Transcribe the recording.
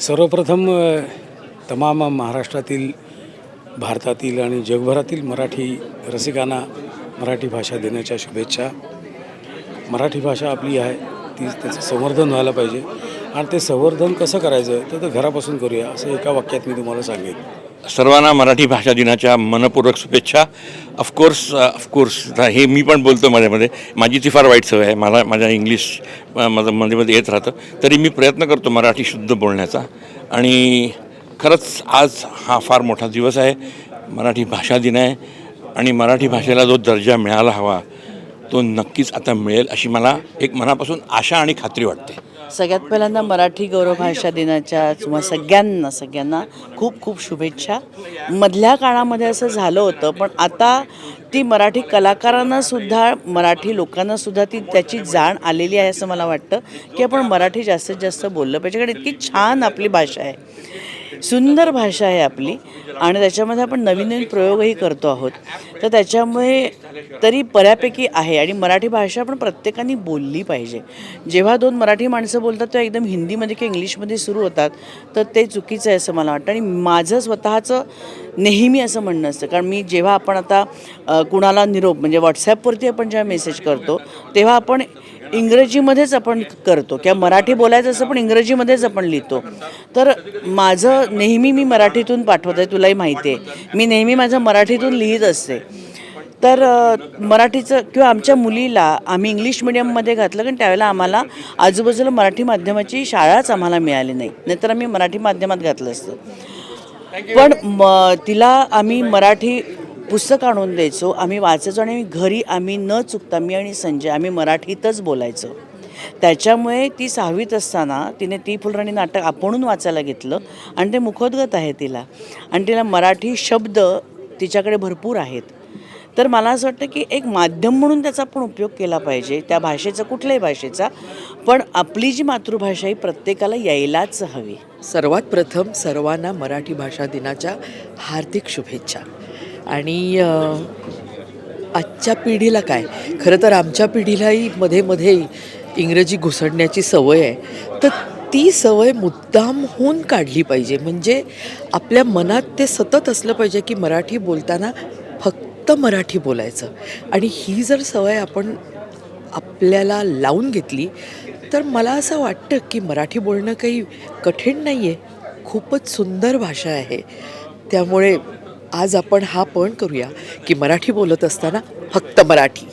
सर्वप्रथम तमाम महाराष्ट्रातील भारतातील आणि जगभरातील मराठी रसिकांना मराठी भाषा देण्याच्या शुभेच्छा. मराठी भाषा आपली आहे ती त्याचं संवर्धन व्हायला पाहिजे. आणि ते संवर्धन कसं करायचं तर ते घरापासून करूया असं एका वाक्यात मी तुम्हाला सांगेन. सर्वांना मराठी भाषा दिनाच्या मनपूर्वक शुभेच्छा. ऑफकोर्स ऑफकोर्स uh, uh, हे मी पण बोलतो मध्येमध्ये माझी ती फार वाईट सवय आहे. मला माझ्या इंग्लिश uh, माझं मध्ये मध्ये येत राहतं. तरी मी प्रयत्न करतो मराठी शुद्ध बोलण्याचा. आणि खरंच आज हा फार मोठा दिवस आहे. मराठी भाषा दिन आहे. आणि मराठी भाषेला जो दर्जा मिळाला हवा तो नक्कीच आता मिळेल अशी मला एक मनापासून आशा आणि खात्री वाटते. सगळ्यात पहिल्यांदा मराठी गौरव भाषा दिनाच्या किंवा सगळ्यांना सगळ्यांना खूप खूप शुभेच्छा. मधल्या काळामध्ये असं झालं होतं पण आता ती मराठी कलाकारांना सुद्धा मराठी लोकांना सुद्धा ती त्याची जाण आलेली आहे असं मला वाटतं की आपण मराठी जास्तीत जास्त बोललं पाहिजे. कारण इतकी छान आपली भाषा आहे. सुंदर भाषा आहे आपली. आणि त्याच्यामध्ये आपण नवीन नवीन प्रयोगही करतो आहोत. तर त्याच्यामुळे तरी बऱ्यापैकी आहे. आणि मराठी भाषा पण प्रत्येकाने बोलली पाहिजे. जेव्हा दोन मराठी माणसं बोलतात तेव्हा एकदम हिंदीमध्ये किंवा इंग्लिशमध्ये सुरू होतात. तर ते चुकीचं आहे असं मला वाटतं. आणि माझं स्वतःचं नेहमी असं म्हणणं असतं. कारण मी जेव्हा आपण आता कुणाला निरोप म्हणजे व्हॉट्सॲपवरती आपण जेव्हा मेसेज करतो तेव्हा आपण इंग्रजीमध्येच आपण करतो. किंवा मराठी बोलायचं असं पण इंग्रजीमध्येच आपण लिहितो. तर माझं नेहमी मी मराठीतून पाठवत आहे तुलाही माहिती आहे. मी नेहमी माझं मराठीतून लिहित असते. तर मराठीचं किंवा आमच्या मुलीला आम्ही इंग्लिश मिडियममध्ये घातलं कारण त्यावेळेला आम्हाला आजूबाजूला मराठी माध्यमाची शाळाच आम्हाला मिळाली नाही. नाहीतर आम्ही मराठी माध्यमात घातलं असतं. पण म तिला आम्ही मराठी पुस्तक आणून द्यायचो. आम्ही वाचायचो आणि घरी आम्ही न चुकता मी आणि संजय आम्ही मराठीतच बोलायचो. त्याच्यामुळे ती सहावीत असताना तिने ती फुलराणी नाटक आपणून वाचायला घेतलं आणि ते मुखोद्गत आहे तिला. आणि तिला मराठी शब्द तिच्याकडे भरपूर आहेत. तर मला असं वाटतं की एक माध्यम म्हणून त्याचा आपण उपयोग केला पाहिजे. त्या भाषेचा कुठल्याही भाषेचा. पण आपली जी मातृभाषा ही प्रत्येकाला यायलाच हवी. सर्वात प्रथम सर्वांना मराठी भाषा दिनाच्या हार्दिक शुभेच्छा. आणि आजच्या पिढीला काय? खरं तर आमच्या पिढीलाही मध्ये मध्ये इंग्रजी घुसडण्याची सवय आहे. तर ती सवय मुद्दाम होऊन काढली पाहिजे. म्हणजे आपल्या मनात ते सतत असलं पाहिजे की मराठी बोलताना फक्त मराठी बोलायचं. आणि ही जर सवय आपण आपल्याला लावून घेतली तर मला असं वाटतं की मराठी बोलणं काही कठीण नाही आहे खूपच सुंदर भाषा आहे. त्यामुळे आज आपण हा पण करूया की मराठी बोलत असताना फक्त मराठी.